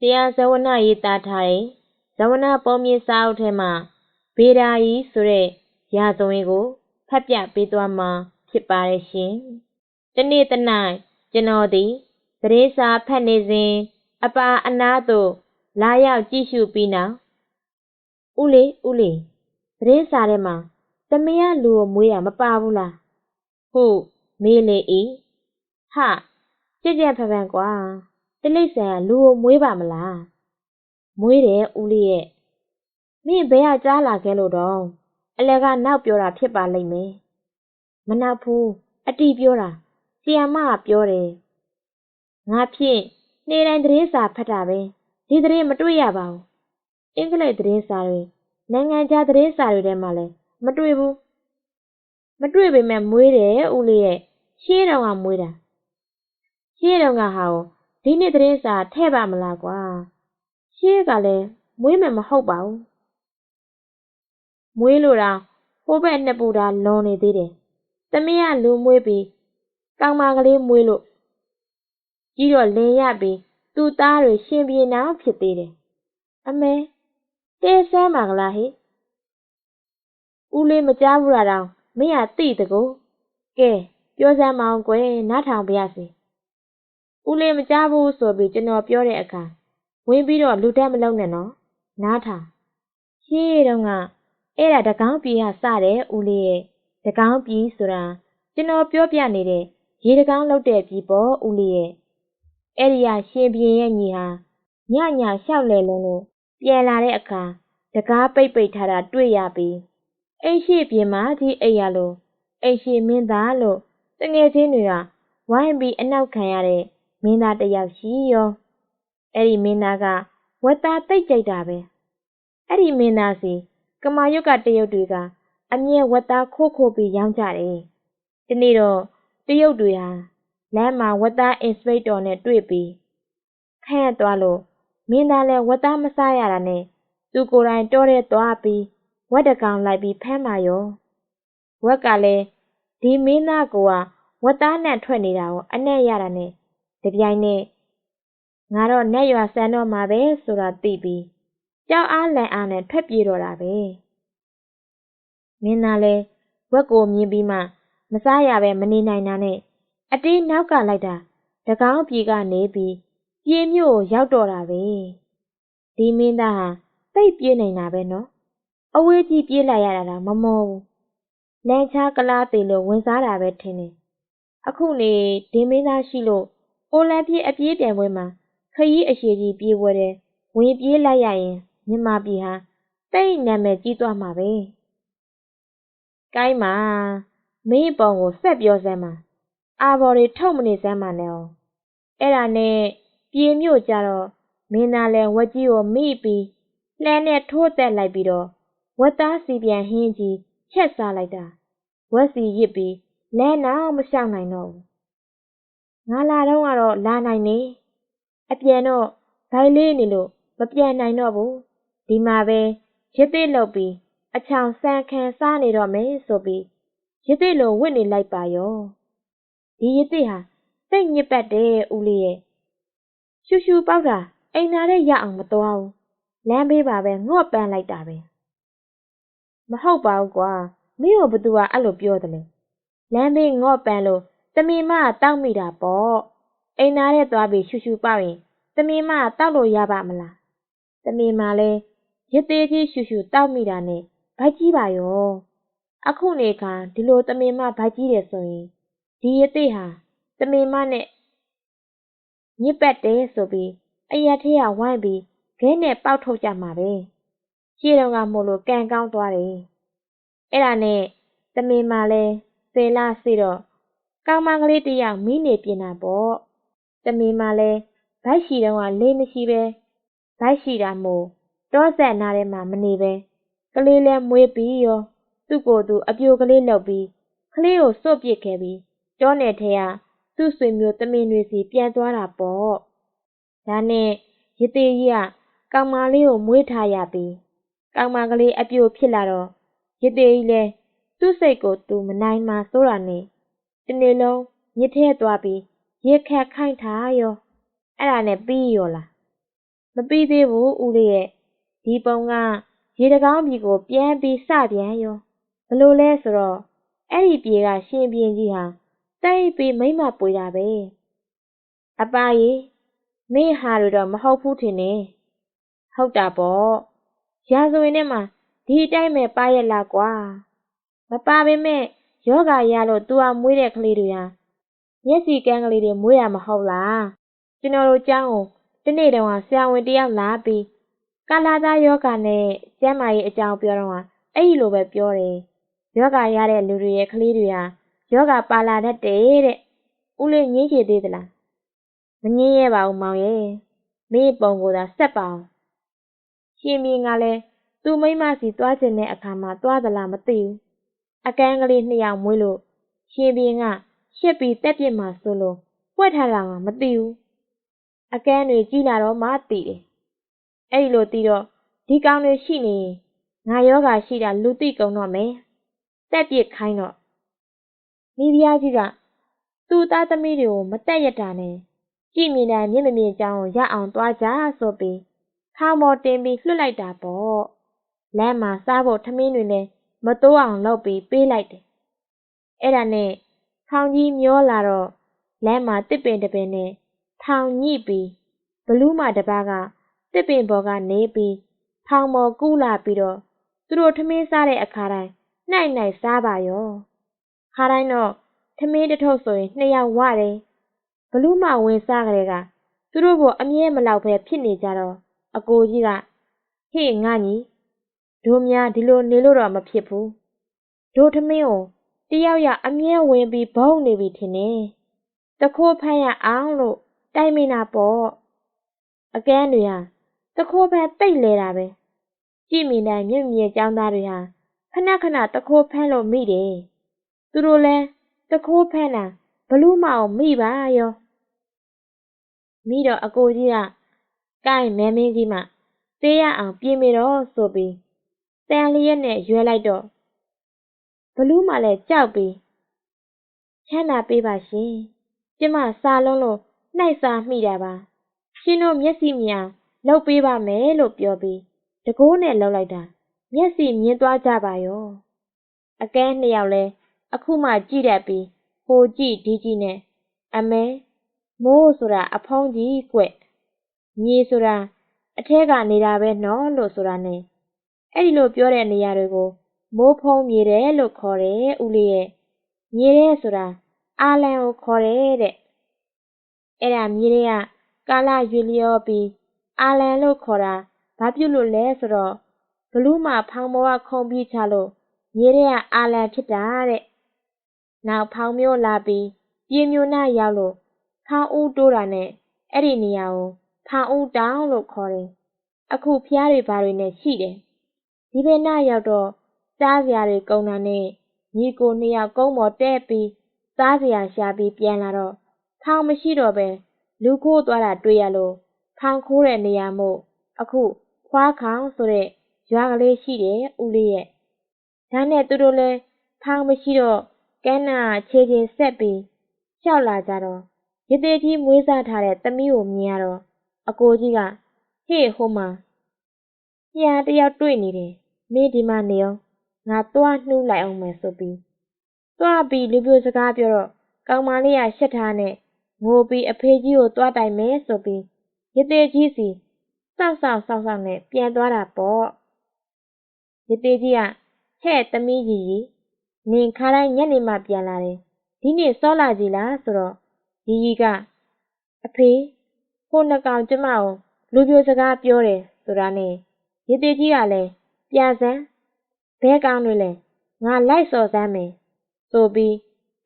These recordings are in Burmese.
တရားဇဝနရေးသားထားတဲ့ဇဝနပေါ်မြေစာအုပ်ထဲမှာဘေဒာယီဆိုတဲ့ရာဇဝင်ကိုဖတ်ပြပေးသွားမှာဖြစ်ပါတယ်ရှင်။တနေ့တနိုင်ကျွန်တော်သည်သတင်းစာဖတ်နေစဉ်အပါအနားသို့လာရောက်ကြည့်ရှုပြီးနောက်ဦးလေးဦးလေးသတင်းစာထဲမှာသမီးကလူကိုမွေးတာမပါဘူးလားဟုတ်မေးလေဤဟာကြက်ကြက်ဖန်ဖန်ကွာ တိလိษံကလူကိုမွေးပါမလားမွေးတယ်ဦးလေးရဲ့မင်းဘယ်ကကြားလာခဲ့လို့တော့အလကနောက်ပြောတာဖြစ်ပါလိမ့်မယ်မနောက်ဘူးအတီပြောတာဆီယမကပြောတယ်ငါဖြင့်နေ့တိုင်းသတင်းစာဖတ်တာပဲဒီသတင်းမတွေ့ရပါဘူးအင်္ဂလိပ်သတင်းစာတွေနိုင်ငံခြားသတင်းစာတွေထဲမှာလည်းမတွေ့ဘူးမတွေ့ပေမဲ့မွေးတယ်ဦးလေးရဲ့ရှင်းတော့ကမွေးတာရှင်းတော့ကဟာကို ဒီနေ့သတင်းစာထဲ့ပါမလားကွာရှင်းကလည်းမွေးမယ်မဟုတ်ပါဘူးမွေးလို့တော့ဟိုဘက်နှစ်ပူတာလွန်နေသေးတယ်သမီးကလူမွေးပြီးကောင်မကလေးမွေးလို့ကြီးတော့လင်ရပြီးသူ့သားတွေရှင်ပြေနောင်ဖြစ်သေးတယ်အမေတဲဆန်းပါကလားဟိဦးလေးမကြားဘူးလားတော့မင်းကသိတကူကဲပြောစမ်းမအောင်ကွယ်နားထောင်ပါရစေ ဦးလေးမကြားဘူးဆိုပြီးကျွန်တော်ပြောတဲ့အခါဝင်ပြီးတော့လူတက်မလုံးနဲ့နော်နားထောင်ရှေးတုန်းကအဲ့ဒါတကောင်းပြေကစတယ်ဦးလေးရဲ့တကောင်းပြေဆိုတာကျွန်တော်ပြောပြနေတဲ့ရေတကောင်းလောက်တဲ့ပြီပေါ့ဦးလေးရဲ့အဲ့ဒီကရှင်ပြင်းရဲ့ညီဟာညညလျှောက်လဲလုံးလို့ပြန်လာတဲ့အခါတကားပိတ်ပိတ်ထားတာတွေ့ရပြီးအိမ်ရှိပြင်မှာဒီအိမ်ရလို့အိမ်ရှိမင်းသားလို့တငယ်ချင်းတွေကဝိုင်းပြီးအနောက်ခံရတဲ့ မင်းသားတယောက်ရှိရောအဲ့ဒီမင်းသားကဝက်သားတိတ်ကြိုက်တာပဲအဲ့ဒီမင်းသားစီကမာရွတ်ကတရုတ်တွေကအမြဲဝက်သားခိုးခိုးပြီးရောင်းကြတယ်ဒီနေ့တော့တရုတ်တွေဟာလမ်းမှာဝက်သားအင်စပိတ်တော်နဲ့တွေ့ပြီးခန့်သွားလို့မင်းသားလည်းဝက်သားမစားရတာနဲ့သူကိုယ်တိုင်တောထဲသွားပြီးဝက်တကောင်လိုက်ပြီးဖမ်းပါရောဝက်ကလည်းဒီမင်းသားကဝက်သားနဲ့ထွက်နေတာကိုအနဲ့ရတာနဲ့ တပြိုင်နက်ငါတော့နဲ့ရွာဆန်းတော့မှာပဲဆိုတာသိပြီးကြောက်အားလန့်အားနဲ့ထွက်ပြေးတော့တာပဲမင်းသားလည်းဝက်ကိုမြင်ပြီးမှမစားရပဲမနေနိုင်တာနဲ့အတေးနောက်ကလိုက်တာတကောင်းပြေကနေပြီးပြေးမြို့ရောက်တော့တာပဲဒီမင်းသားဟာသိပ်ပြေးနေတာပဲနော်အဝေးကြီးပြေးလိုက်ရတာတော့မမောဘူးလမ်းချကလားသေးလို့ဝင်စားတာပဲထင်တယ်အခုနေဒင်းမင်းသားရှိလို့ အိုလံပစ်အပြေးပြိုင်ပွဲမှာခရီးအရှိကြီးပြေးဝဲတယ်ဝင်ပြေးလိုက်ရရင်မြန်မာပြည်ဟာတိတ်နာမည်ကြီးသွားမှာပဲကိုင်းမှာမင်းပုံကိုဆက်ပြောစမ်းပါအာဘော်တွေထုတ်မနေစမ်းပါနဲ့အောင်အဲ့ဒါနဲ့ပြေမြို့ကြတော့မင်းသားလဲဝက်ကြီးကိုမိပြီးလှမ်းနဲ့ထိုးတက်လိုက်ပြီးတော့ဝက်သားစီပြန်ဟင်းကြီးချက်စားလိုက်တာဝက်စီရစ်ပြီးလမ်းနောက်မရှောင်နိုင်တော့ဘူး ငါလာတော့ကတော့လာနိုင်နေအပြန်တော့ဘိုင်လေးနေလို့မပြန်နိုင်တော့ဘူးဒီမှာပဲရစ်သေးလုပ်ပြီးအချောင်ဆန်ခံစားနေတော့မယ်ဆိုပြီးရစ်သေးလိုဝစ်နေလိုက်ပါရောဒီရစ်သေးဟာစိတ်ညစ်ပတ်တယ်ဦးလေးရဲ့ရှူရှူပေါက်တာအိမ်သားတဲ့ရအောင်မသွားဘူးလမ်းဘေးပါပဲငေါ့ပန်းလိုက်တာပဲမဟုတ်ပါဘူးကွာမင်းတို့ဘသူကအဲ့လိုပြောတယ်လဲလမ်းဘေးငေါ့ပန်းလို့ တမင်မတောက်မိတာပေါ့အိမ်သားတဲ့သွားပြီးရှူရှူပေါက်ရင်တမင်မတောက်လို့ရပါမလားတမင်မလဲရသေးကြီးရှူရှူတောက်မိတာနဲ့ဗိုက်ကြီးပါရောအခုနေခါဒီလိုတမင်မဗိုက်ကြီးတယ်ဆိုရင်ဒီရသေးဟာတမင်မနဲ့ညစ်ပတ်တယ်ဆိုပြီးအရက်ထဲကဝိုင်းပြီးခဲနဲ့ပေါက်ထုတ်ကြမှာပဲရှေ့တော့ကမို့လို့ကန်ကောင်းသွားတယ်အဲ့ဒါနဲ့တမင်မလဲဆယ်လစီတော့ ကောင်မကလေးတယောက်မိနေပြင်တာပေါ့တမင်မလဲဗိုက်ရှိတော့ကလေးမရှိပဲဗိုက်ရှိတာမို့တောဆက်နာထဲမှာမနေပဲကလေးလဲမွေးပြီးရောသူ့ကိုယ်သူအပြိုကလေးလောက်ပြီးကလေးကိုစွတ်ပစ်ခဲ့ပြီးကြောနယ်ထဲကသူ့ဆွေမျိုးတမင်တွေစီပြန်သွားတာပေါ့ဒါနဲ့ရသေးကြီးကကောင်မလေးကိုမွေးထားရပြီးကောင်မကလေးအပြိုဖြစ်လာတော့ရသေးကြီးလဲသူ့စိတ်ကိုသူမနိုင်မှစိုးတာနဲ့ တနေ့လုံးညစ်ထဲသွားပြီးရခက်ခိုင်းထားရောအဲ့ဒါနဲ့ပြီးရောလားမမပြီးသေးဘူးဦးလေးရဲ့ဒီပုံကရေတကောင်းပြည်ကိုပြန်ပြီးစပြန်ရောဘလို့လဲဆိုတော့အဲ့ဒီပြေကရှင်ပြင်းကြီးဟာတိုက်ပြီးမိမ့်မပွေတာပဲအပါကြီးမင်းဟာတွေတော့မဟုတ်ဘူးထင်နေဟုတ်တာပေါ့ရာဇဝင်ထဲမှာဒီအတိုင်းပဲပါရလားကွာမပါပေမဲ့ ယောဂရလို့သူအမွေးတဲ့ကလေးတွေဟာမျက်စိကန်းကလေးတွေမွေးရမဟုတ်လားကျွန်တော်တို့ကျောင်းကိုတနေ့တုန်းကဆရာဝန်တယောက်လာပြီးကာလာသားယောဂနဲ့ကျန်းမာရေးအကြောင်းပြောတော့အဲ့ဒီလိုပဲပြောတယ်ယောဂရတဲ့လူတွေရဲ့ကလေးတွေဟာယောဂပါလာတတ်တယ်တဲ့ဦးလေးငင်းချေသေးသလားမငင်းရဲပါဘူးမောင်ရဲ့မင်းပုံကိုသာဆက်ပါအောင်ရှင်မင်းကလည်းသူ့မိမစီသွားခြင်းတဲ့အခါမှာသွားသလားမသိဘူး အကန်းကလေးနှစ်ယောက်မွေးလို့ရှင်ဘင်းကရှက်ပြီးတက်ပြစ်မှဆိုလို့ပွက်ထားတာကမသိဘူးအကန်းတွေကြီးလာတော့မှသိတယ်အဲ့ဒီလိုသိတော့ဒီကောင်တွေရှိနေရင်ငါယောဂရှိတာလူသိကုန်တော့မယ်တက်ပြစ်ခိုင်းတော့မိဖုရားကြီးကသူ့သားသမီးတွေကိုမတက်ရတာနဲ့ကြည်မြင်တဲ့မျက်မမြင်ကြောင်းကိုရအောင်သွားကြဆိုပြီးခေါင်းပေါ်တင်ပြီးလွှတ်လိုက်တာပေါ့လမ်းမှာစားဖို့ထမင်းတွေနဲ့ မတိုးအောင်လုပ်ပြီးပေးလိုက်တယ်အဲ့ဒါနဲ့ခေါင်းကြီးမျောလာတော့လမ်းမှာတစ်ပင်တစ်ပင်နဲ့ထောင်ညှိပြီးဘလူးမတပားကတစ်ပင်ပေါ်ကနေပြီးထောင်ပေါ်ကူးလာပြီးတော့သူတို့ထမင်းစားတဲ့အခါတိုင်းနှိုက်နှိုက်စားပါရောခါတိုင်းတော့ထမင်းတစ်ထုပ်ဆိုရင်နှစ်ယောက်ဝတယ်ဘလူးမဝင်စားကြတဲ့ကသူတို့ဘောအမြဲမလောက်ပဲဖြစ်နေကြတော့အကိုကြီးကဟေ့ငါညီ တို့များဒီလိုနေလို့တော့မဖြစ်ဘူးတို့ထမင်းကိုတယောက်ရအမြဲဝင်ပြီးဘုံနေပြီထင်တယ်တခိုးဖမ်းရအောင်လို့တိုင်မင်တာပေါ့အကန်းတွေဟာတခိုးဖမ်းတိတ်လဲတာပဲကြည့်မိတိုင်းမြင့်မြင့်ចောင်းသားတွေဟာခဏခဏတခိုးဖမ်းလို့မိတယ်သူတို့လဲတခိုးဖမ်းတာဘလူးမအောင်မိပါရောမိတော့အကိုကြီးကကိုင်းမဲမင်းကြီးမှသေးရအောင်ပြင်မိတော့ဆိုပြီး တန်လျက်နဲ့ရွဲလိုက်တော့ဘလူးမှလည်းကြောက်ပြီးချမ်းသာပေးပါရှင်ကျမစားလုံးလို့နှိုက်စားမိတာပါရှင်တို့မျက်စိမြင်အောင်လှုပ်ပေးပါမယ်လို့ပြောပြီးတကိုးနဲ့လှုပ်လိုက်တာမျက်စိမြင်သွားကြပါရောအကဲနှစ်ယောက်လဲအခုမှကြည့်တတ်ပြီးဟိုကြည့်ဒီကြည့်နဲ့အမဲမိုးဆိုတာအဖုံးကြီးကွမြေဆိုတာအထက်ကနေတာပဲနော်လို့ဆိုတာနဲ့ အဲ့ဒီလိုပြောတဲ့နေရာတွေကိုမိုးဖုံးမြေတယ်လို့ခေါ်တယ်ဦးလေးရဲ့မြေတယ်ဆိုတာအာလန်ကိုခေါ်တယ်တဲ့အဲ့ဒါမြေတွေကကာလရွေလျောပြီးအာလန်လို့ခေါ်တာဘာဖြစ်လို့လဲဆိုတော့ဘလူးမှာဖောင်မောကခုံပြီးချလို့မြေတွေကအာလန်ဖြစ်တာတဲ့နောက်ဖောင်မျိုးလာပြီးပြေမျိုးနာရောက်လို့ဖောင်ဦးတိုးတာနဲ့အဲ့ဒီနေရာကိုဖောင်ဦးတောင်လို့ခေါ်တယ်အခုဖျားတွေဘာတွေနဲ့ရှိတယ် ဒီဘက်နာရောက်တော့စားစရာတွေကုန်တာနဲ့ညီကိုနှစ်ယောက်ကုန်းပေါ်တက်ပြီးစားစရာရှာပြီးပြန်လာတော့ဖောင်မရှိတော့ပဲလူခိုးသွားတာတွေ့ရလို့ဖောင်ခိုးတဲ့နေရာမို့အခုခွားခေါင်ဆိုတဲ့ရွာကလေးရှိတယ်ဦးလေးရဲ့ဒါနဲ့သူတို့လဲဖောင်မရှိတော့ကန်းနာခြေချင်းဆက်ပြီးလျှောက်လာကြတော့ရသေးကြီးမွေးစားထားတဲ့သမီးကိုမြင်ရတော့အကိုကြီးကဟေ့ဟိုမှာညာတယောက်တွေ့နေတယ် မင်းဒီမှာနေအောင်ငါသွားနှူးလိုက်အောင်မယ်ဆိုပြီးသွားပြီးလူပြိုစကားပြောတော့ကောင်မလေးကရှက်ထားနဲ့ငိုပြီးအဖေကြီးကိုသွားတိုင်မယ်ဆိုပြီးရသေးကြီးစီစောက်စောက်စောက်စောက်နဲ့ပြန်သွားတာပေါ့ရသေးကြီးကဟဲ့သမီးကြီးကြီးနင်ခါတိုင်းညနေမှပြန်လာတယ်ဒီနေ့စောလာကြီးလားဆိုတော့ကြီးကြီးကအဖေဟိုနှကောင်ကျမကိုလူပြိုစကားပြောတယ်ဆိုတာနဲ့ရသေးကြီးကလည်း ပြန်စမ်းဘဲကောင်းတွေလဲငါလိုက်စော်စမ်းမယ်ဆိုပြီး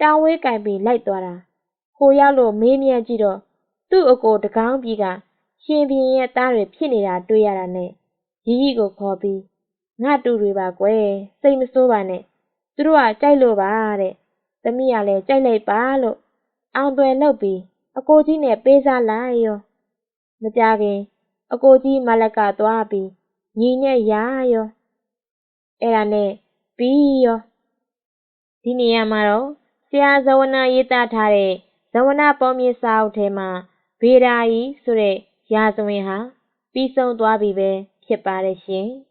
တောင်ဝေးကင်ပြီးလိုက်သွားတာဟိုရောက်လို့မေးမြန်းကြည့်တော့သူ့အကိုတကောင်းကြီးကရှင်ပြင်းရဲ့သားတွေဖြစ်နေတာတွေ့ရတာနဲ့ရီရီကိုခေါ်ပြီးငါတူတွေပါကွယ်စိတ်မဆိုးပါနဲ့သူတို့ကကြိုက်လို့ပါတဲ့သမီးကလည်းကြိုက်လိုက်ပါလို့အောင်သွယ်လုပ်ပြီးအကိုကြီးနဲ့ပေးစားလိုက်ရောမကြခင် အကိုကြီးမလက်ကသွားပြီး ညီနဲ့ရာရောအဲ့ဒါနဲ့ပြီးရောဒီနေရာမှာတော့ဆရာဇဝနာရေးသားထားတဲ့ဇဝနာပေါမြေစာအုပ်ထဲမှာဗေဒာယီဆိုတဲ့ရာဇဝင်ဟာပပြီးဆုံးသွားပြီပဲဖြစ်ပါတယ်ရှင်။